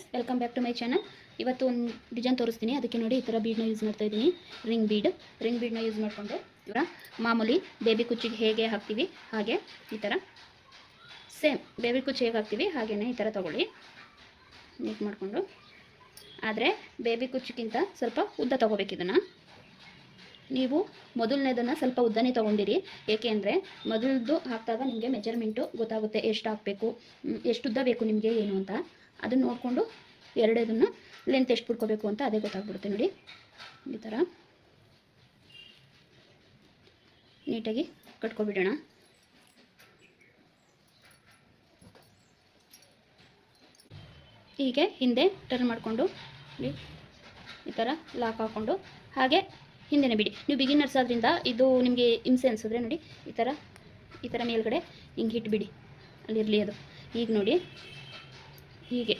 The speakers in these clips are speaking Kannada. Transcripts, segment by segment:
Viewers welcome back to my channel ಇವತ್ತು ಒಂದು ಡಿಸೈನ್ ತೋರಿಸ್ತೀನಿ. ಅದಕ್ಕೆ ನೋಡಿ ಈ ಥರ ಬೀಡ್ನ ಯೂಸ್ ಮಾಡ್ತಾ ಇದ್ದೀನಿ. ರಿಂಗ್ ಬೀಡ್ ರಿಂಗ್ ಬೀಡ್ನ ಯೂಸ್ ಮಾಡಿಕೊಂಡು. ಇವರ ಮಾಮೂಲಿ ಬೇಬಿ ಕುಚ್ಚಿಗೆ ಹೇಗೆ ಹಾಕ್ತೀವಿ, ಹಾಗೆ ಈ ಥರ ಸೇಮ್ ಬೇಬಿ ಕುಚ್ಚು ಹೇಗೆ ಹಾಕ್ತೀವಿ ಹಾಗೆಯೇ ಈ ಥರ ತೊಗೊಳ್ಳಿ. ನೀಟ್ ಮಾಡಿಕೊಂಡು. ಆದರೆ ಬೇಬಿ ಕುಚ್ಚಿಗಿಂತ ಸ್ವಲ್ಪ ಉದ್ದ ತೊಗೋಬೇಕು ಇದನ್ನು. ನೀವು ಮೊದಲನೇದನ್ನು ಸ್ವಲ್ಪ ಉದ್ದನೇ ತೊಗೊಂಡಿರಿ. ಏಕೆ ಅಂದರೆ ಮೊದಲದು ಹಾಕಿದಾಗ ನಿಮಗೆ ಮೆಜರ್ಮೆಂಟು ಗೊತ್ತಾಗುತ್ತೆ ಎಷ್ಟು ಹಾಕಬೇಕು ಎಷ್ಟು ಉದ್ದ ಬೇಕು ನಿಮಗೆ, ಏನು ಅಂತ. ಅದನ್ನು ನೋಡಿಕೊಂಡು ಎರಡೇದನ್ನು ಲೆಂತ್ ಎಷ್ಟು ಬಿಡ್ಕೋಬೇಕು ಅಂತ ಅದೇ ಗೊತ್ತಾಗ್ಬಿಡುತ್ತೆ ನೋಡಿ. ಈ ಥರ ನೀಟಾಗಿ ಕಟ್ಕೊಬಿಡೋಣ. ಹೀಗೆ ಹಿಂದೆ ಟರ್ನ್ ಮಾಡಿಕೊಂಡು ಈ ಥರ ಲಾಕ್ ಹಾಕ್ಕೊಂಡು ಹಾಗೆ ಹಿಂದೆನೇ ಬಿಡಿ. ನೀವು ಬಿಗಿನರ್ಸ್ ಆದ್ರಿಂದ ಇದು ನಿಮಗೆ ಹಿಂಸೆ ಅನಿಸಿದ್ರೆ ನೋಡಿ, ಈ ಥರ ಈ ಥರ ಮೇಲ್ಗಡೆ ಹಿಂಗೆ ಇಟ್ಬಿಡಿ. ಅಲ್ಲಿರಲಿ ಅದು. ಈಗ ನೋಡಿ. ಹೀಗೆ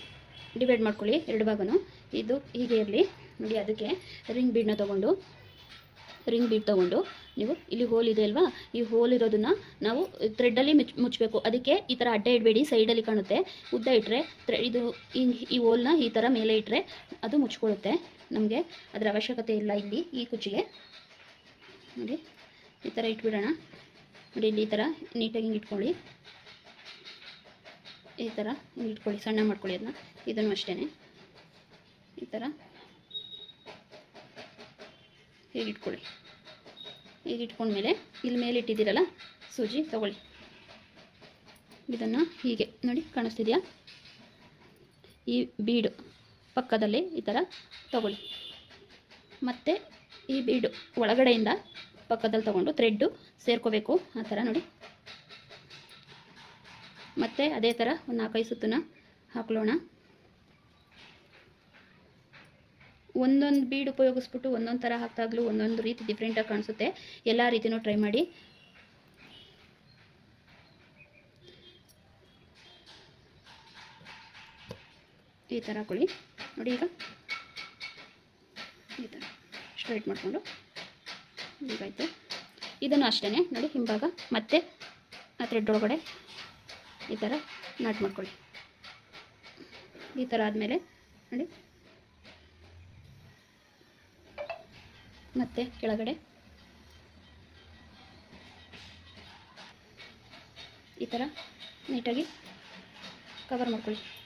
ಡಿವೈಡ್ ಮಾಡ್ಕೊಳ್ಳಿ ಎರಡು ಭಾಗನೂ. ಇದು ಹೀಗೆ ಇರಲಿ. ನೋಡಿ ಅದಕ್ಕೆ ರಿಂಗ್ ಬೀಡನ್ನ ತೊಗೊಂಡು ರಿಂಗ್ ಬೀಡ್ ತೊಗೊಂಡು ನೀವು ಇಲ್ಲಿ ಹೋಲ್ ಇದೆ ಅಲ್ವಾ? ಈ ಹೋಲ್ ಇರೋದನ್ನ ನಾವು ಥ್ರೆಡ್ಡಲ್ಲಿ ಮುಚ್ ಮುಚ್ಚಬೇಕು. ಅದಕ್ಕೆ ಈ ಥರ ಅಡ್ಡ ಇಡಬೇಡಿ ಸೈಡಲ್ಲಿ ಕಾಣುತ್ತೆ. ಉದ್ದ ಇಟ್ಟರೆ ಇದು ಈ ಹೋಲ್ನ ಈ ಥರ ಮೇಲೆ ಇಟ್ಟರೆ ಅದು ಮುಚ್ಕೊಳ್ಳುತ್ತೆ. ನಮಗೆ ಅದರ ಅವಶ್ಯಕತೆ ಇಲ್ಲ ಇಲ್ಲಿ ಈ ಕುಚ್ಚಿಗೆ. ನೋಡಿ, ಈ ಥರ ಇಟ್ಬಿಡೋಣ. ನೋಡಿ ಇಲ್ಲಿ ಈ ಥರ ನೀಟಾಗಿ ಇಟ್ಕೊಳ್ಳಿ. ಈ ಥರ ಇಟ್ಕೊಳ್ಳಿ, ಸಣ್ಣ ಮಾಡ್ಕೊಳ್ಳಿ ಅದನ್ನ. ಇದನ್ನು ಅಷ್ಟೇ ಈ ಥರ ಹೀಗೆ ಇಟ್ಕೊಳ್ಳಿ. ಹೀಗೆ ಇಟ್ಕೊಂಡ್ಮೇಲೆ ಇಲ್ಲಿ ಮೇಲೆ ಇಟ್ಟಿದ್ದೀರಲ್ಲ ಸೂಜಿ, ತಗೊಳ್ಳಿ. ಇದನ್ನು ಹೀಗೆ, ನೋಡಿ, ಕಾಣಿಸ್ತಿದೆಯಾ? ಈ ಬೀಡು ಪಕ್ಕದಲ್ಲಿ ಈ ಥರ ತಗೊಳ್ಳಿ. ಮತ್ತು ಈ ಬೀಡು ಒಳಗಡೆಯಿಂದ ಪಕ್ಕದಲ್ಲಿ ತೊಗೊಂಡು ಥ್ರೆಡ್ಡು ಸೇರ್ಕೋಬೇಕು. ಆ ಥರ ನೋಡಿ. ಮತ್ತು ಅದೇ ಥರ ಒಂದು ನಾಲ್ಕೈದು ಸುತ್ತನ್ನ ಹಾಕ್ಲೋಣ. ಒಂದೊಂದು ಬೀಡ್ ಉಪಯೋಗಿಸ್ಬಿಟ್ಟು ಒಂದೊಂದು ಥರ ಹಾಕ್ತಾಗ್ಲೂ ಒಂದೊಂದು ರೀತಿ ಡಿಫ್ರೆಂಟಾಗಿ ಕಾಣಿಸುತ್ತೆ. ಎಲ್ಲ ರೀತಿನೂ ಟ್ರೈ ಮಾಡಿ. ಈ ಥರ ಹಾಕೊಳ್ಳಿ. ನೋಡಿ ಈಗ. ಈ ಥರ ಸ್ಟ್ರೈಟ್ ಮಾಡಿಕೊಂಡು. ಈಗಾಯಿತು ಇದನ್ನು ಅಷ್ಟೇ ನೋಡಿ ಹಿಂಭಾಗ. ಮತ್ತೆ ಆ ಥ್ರೆಡ್ ಒಳಗಡೆ. ಈ ಥರ ನಾಟ್ ಮಾಡ್ಕೊಳ್ಳಿ. ಈ ಥರ ಆದಮೇಲೆ ನೋಡಿ. ಮತ್ತೆ ಕೆಳಗಡೆ. ಈ ಥರ ನೀಟಾಗಿ ಕವರ್ ಮಾಡ್ಕೊಳ್ಳಿ.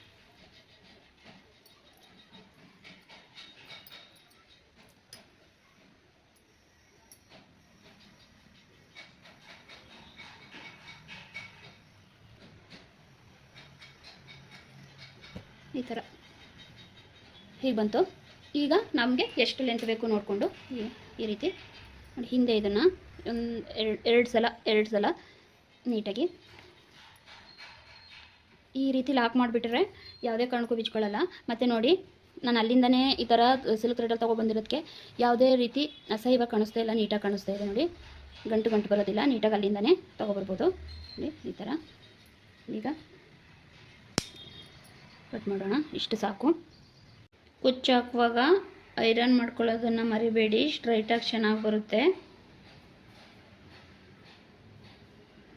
ಈ ಥರ. ಹೀಗೆ ಬಂತು. ಈಗ ನಮಗೆ ಎಷ್ಟು ಲೆಂತ್ ಬೇಕು ನೋಡಿಕೊಂಡು ಈ ರೀತಿ. ಹಿಂದೆ ಇದನ್ನು ಒಂದು ಎರಡು ಎರಡು ಸಲ ಎರಡು ಸಲ ನೀಟಾಗಿ. ಈ ರೀತಿ ಲಾಕ್ ಮಾಡಿಬಿಟ್ರೆ ಯಾವುದೇ ಕಾರಣಕ್ಕೂ ಬಿಚ್ಕೊಳ್ಳಲ್ಲ ಮತ್ತು ನೋಡಿ, ನಾನು ಅಲ್ಲಿಂದನೇ ಈ ಥರ ಸಿಲ್ಕ್ ರೆಡಲ್ಲಿ ತೊಗೊಬಂದಿರೋದಕ್ಕೆ ಯಾವುದೇ ರೀತಿ ಅಸಹ್ಯವಾಗಿ ಕಾಣಿಸ್ತಾ ಇಲ್ಲ, ನೀಟಾಗಿ ಕಾಣಿಸ್ತಾ ಇದೆ ನೋಡಿ. ಗಂಟು ಗಂಟು ಬರೋದಿಲ್ಲ, ನೀಟಾಗಿ ಅಲ್ಲಿಂದನೇ ತೊಗೊಬರ್ಬೋದು ನೋಡಿ, ಈ ಥರ ಈಗ ಕಟ್ ಮಾಡೋಣ. ಇಷ್ಟು ಸಾಕು. ಕುಚ್ಚು ಹಾಕುವಾಗ ಐರನ್ ಮಾಡ್ಕೊಳ್ಳೋದನ್ನು ಮರಿಬೇಡಿ. ಸ್ಟ್ರೈಟಾಗಿ ಚೆನ್ನಾಗಿ ಬರುತ್ತೆ.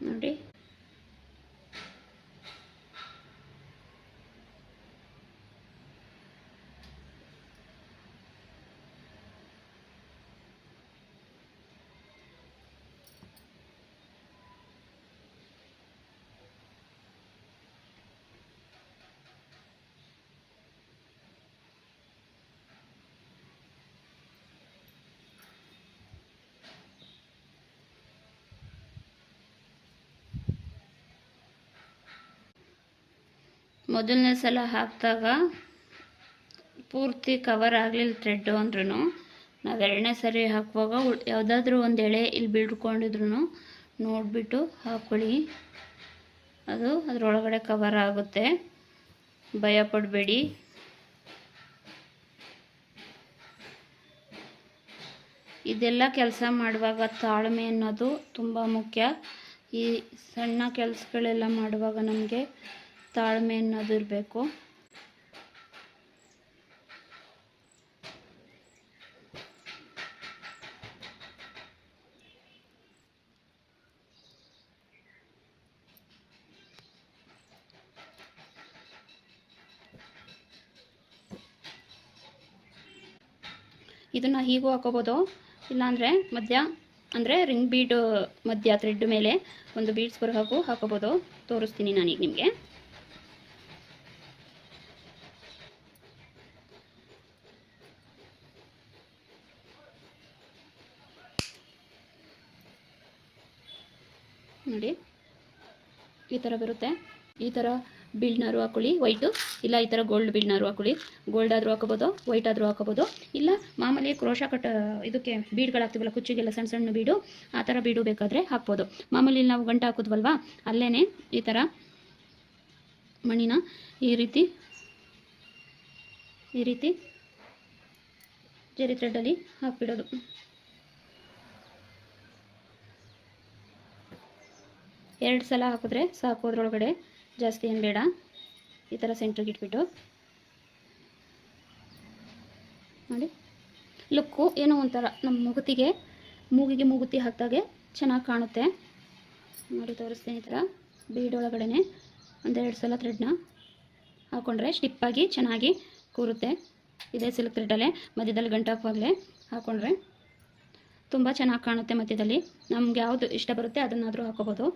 ನೋಡಿ. ಮೊದಲನೇ ಸಲ ಹಾಕಿದಾಗ ಪೂರ್ತಿ ಕವರ್ ಆಗಲಿಲ್ಲ ಥ್ರೆಡ್ಡು ಅಂದ್ರೂ ನಾವು ಎರಡನೇ ಸರಿ ಹಾಕುವಾಗ ಯಾವುದಾದ್ರೂ ಒಂದು ಎಳೆ ಇಲ್ಲಿ ಬಿಡ್ಕೊಂಡಿದ್ರು ನೋಡಿಬಿಟ್ಟು ಹಾಕ್ಕೊಳ್ಳಿ ಅದು ಅದರೊಳಗಡೆ ಕವರ್ ಆಗುತ್ತೆ. ಭಯ ಪಡಬೇಡಿ. ಇದೆಲ್ಲ ಕೆಲಸ ಮಾಡುವಾಗ ತಾಳ್ಮೆ ಅನ್ನೋದು ತುಂಬ ಮುಖ್ಯ. ಈ ಸಣ್ಣ ಕೆಲಸಗಳೆಲ್ಲ ಮಾಡುವಾಗ ನಮಗೆ ತಾಳ್ಮೆ ಅನ್ನೋದು ಇರಬೇಕು. ಇದನ್ನು ಹೀಗೂ ಹಾಕೋಬೋದು. ಇಲ್ಲಾಂದ್ರೆ ಮಧ್ಯ, ಅಂದ್ರೆ ರಿಂಗ್ ಬೀಡ್ ಮಧ್ಯ ಥ್ರೆಡ್ ಮೇಲೆ ಒಂದು ಬೀಡ್ಸ್ ಬರೋ ಹಾಕೋಬೋದು. ತೋರಿಸ್ತೀನಿ ನಾನೀಗ ನಿಮಗೆ. ನೋಡಿ. ಈ ಥರ ಬರುತ್ತೆ. ಈ ಥರ ಬಿಲ್ಡ್ನಾರು ಹಾಕೊಳ್ಳಿ ವೈಟು ಇಲ್ಲ ಈ ಥರ ಗೋಲ್ಡ್ ಬೀಳ್ನಾರು ಹಾಕೊಳ್ಳಿ. ಗೋಲ್ಡ್ ಆದರೂ ಹಾಕೋಬೋದು ವೈಟ್ ಆದರೂ ಹಾಕೋಬೋದು. ಇಲ್ಲ ಮಾಮೂಲಿ ಕ್ರೋಶ ಕಟ್, ಇದಕ್ಕೆ ಬೀಡ್ಗಳು ಹಾಕ್ತೀವಲ್ಲ, ಕುಚ್ಚಿಗೆಲ್ಲ ಸಣ್ಣ ಸಣ್ಣ ಬೀಡು, ಆ ಥರ ಬೀಡು ಬೇಕಾದರೆ ಹಾಕ್ಬೋದು. ಮಾಮೂಲಿ ನಾವು ಗಂಟು ಹಾಕೋದ್ವಲ್ವಾ? ಅಲ್ಲೇ ಈ ಥರ ಮಣಿನ ಈ ರೀತಿ ಈ ರೀತಿ ಜರಿ ಥ್ರೆಡ್ಡಲ್ಲಿ ಹಾಕ್ಬಿಡೋದು. ಎರಡು ಸಲ ಹಾಕಿದ್ರೆ ಸಾಕು ಅದ್ರೊಳಗಡೆ. ಜಾಸ್ತಿ ಏನು ಬೇಡ. ಈ ಥರ ಸೆಂಟ್ರಿಗೆ ಇಟ್ಬಿಟ್ಟು. ನೋಡಿ. ಲುಕ್ಕು ಏನೋ ಒಂಥರ ನಮ್ಮ ಮೂಗುತಿಗೆ, ಮೂಗಿಗೆ ಮೂಗುತಿ ಹಾಕಿದಾಗೆ ಚೆನ್ನಾಗಿ ಕಾಣುತ್ತೆ. ನೋಡಿ, ತೋರಿಸ್ತೀನಿ ಈ ಥರ. ಬೀಡೊಳಗಡೆ ಒಂದೆರಡು ಸಲ ಥ್ರೆಡ್ನ ಹಾಕ್ಕೊಂಡ್ರೆ ಸ್ಟಿಪ್ಪಾಗಿ ಚೆನ್ನಾಗಿ ಕೂರುತ್ತೆ. ಇದೇ ಸಿಲ್ಕ್ ಥ್ರೆಡಲ್ಲೇ ಮಧ್ಯದಲ್ಲಿ ಗಂಟು ಹಾಕುವಾಗಲೇ ಹಾಕ್ಕೊಂಡ್ರೆ ತುಂಬ ಚೆನ್ನಾಗಿ ಕಾಣುತ್ತೆ ಮಧ್ಯದಲ್ಲಿ. ನಮ್ಗೆ ಯಾವುದು ಇಷ್ಟ ಬರುತ್ತೆ ಅದನ್ನಾದರೂ ಹಾಕೋಬೋದು.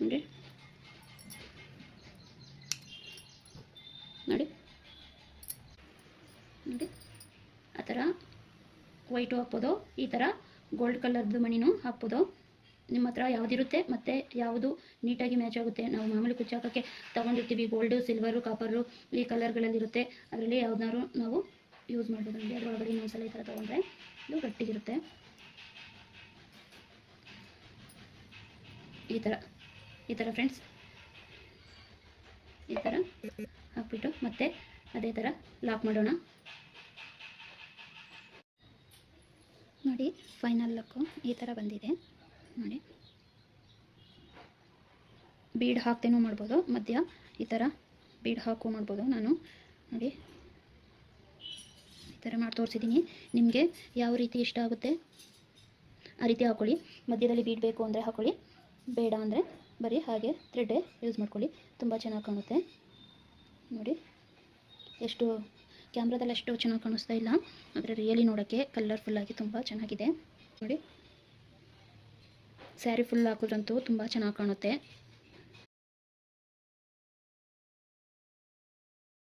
ನೋಡಿ. ನೋಡಿ. ನೋಡಿ. ಆ ಥರ ವೈಟು ಹಾಕ್ಬೋದು. ಈ ಥರ ಗೋಲ್ಡ್ ಕಲರ್ದು ಮಣಿನೂ ಹಾಕ್ಬೋದು. ನಿಮ್ಮ ಹತ್ರ ಯಾವುದಿರುತ್ತೆ ಮತ್ತು ಯಾವುದು ನೀಟಾಗಿ ಮ್ಯಾಚ್ ಆಗುತ್ತೆ, ನಾವು ಮಾಮೂಲಿ ಕುಚ್ಚು ಹಾಕೋಕ್ಕೆ ತೊಗೊಂಡಿರ್ತೀವಿ. ಗೋಲ್ಡು ಸಿಲ್ವರು ಕಾಪರು ಈ ಕಲರ್ಗಳಲ್ಲಿರುತ್ತೆ ಅದರಲ್ಲಿ ಯಾವ್ದಾದ್ರು ನಾವು ಯೂಸ್ ಮಾಡ್ಬೋದು. ನೋಡಿ ಅದರೊಳಗಡೆ ಇನ್ನೊಂದ್ಸಲ ಈ ಥರ ತೊಗೊಂಡ್ರೆ ಇದು ಗಟ್ಟಿಗಿರುತ್ತೆ. ಈ ಥರ. ಈ ಥರ ಫ್ರೆಂಡ್ಸ್ ಈ ಥರ ಹಾಕ್ಬಿಟ್ಟು ಮತ್ತೆ ಅದೇ ಥರ ಲಾಕ್ ಮಾಡೋಣ. ನೋಡಿ ಫೈನಲ್ ಲಾಕು ಈ ಥರ ಬಂದಿದೆ. ನೋಡಿ. ಬೀಡ್ ಹಾಕ್ತೇನೂ ಮಾಡ್ಬೋದು. ಮಧ್ಯ ಈ ಥರ ಬೀಡ್ ಹಾಕು ಮಾಡ್ಬೋದು ನಾನು. ನೋಡಿ. ಈ ಥರ ಮಾಡಿ ತೋರಿಸಿದ್ದೀನಿ ನಿಮಗೆ ಯಾವ ರೀತಿ ಇಷ್ಟ ಆಗುತ್ತೆ ಆ ರೀತಿ ಹಾಕ್ಕೊಳ್ಳಿ ಮಧ್ಯದಲ್ಲಿ ಬೀಡ್ ಬೇಕು ಅಂದರೆ ಹಾಕ್ಕೊಳ್ಳಿ ಬೇಡ ಅಂದರೆ ಬರೀ ಹಾಗೆ ಥ್ರೆಡ್ಡೇ ಯೂಸ್ ಮಾಡ್ಕೊಳ್ಳಿ. ತುಂಬ ಚೆನ್ನಾಗಿ ಕಾಣುತ್ತೆ. ನೋಡಿ. ಎಷ್ಟು ಕ್ಯಾಮ್ರಾದಲ್ಲಿ ಅಷ್ಟು ಚೆನ್ನಾಗಿ ಕಾಣಿಸ್ತಾ ಇಲ್ಲ. ಆದರೆ ರಿಯಲಿ ನೋಡೋಕ್ಕೆ ಕಲರ್ಫುಲ್ಲಾಗಿ ತುಂಬ ಚೆನ್ನಾಗಿದೆ. ನೋಡಿ. ಸ್ಯಾರಿ ಫುಲ್ ಹಾಕಿದ್ರಂತೂ ತುಂಬ ಚೆನ್ನಾಗಿ ಕಾಣುತ್ತೆ.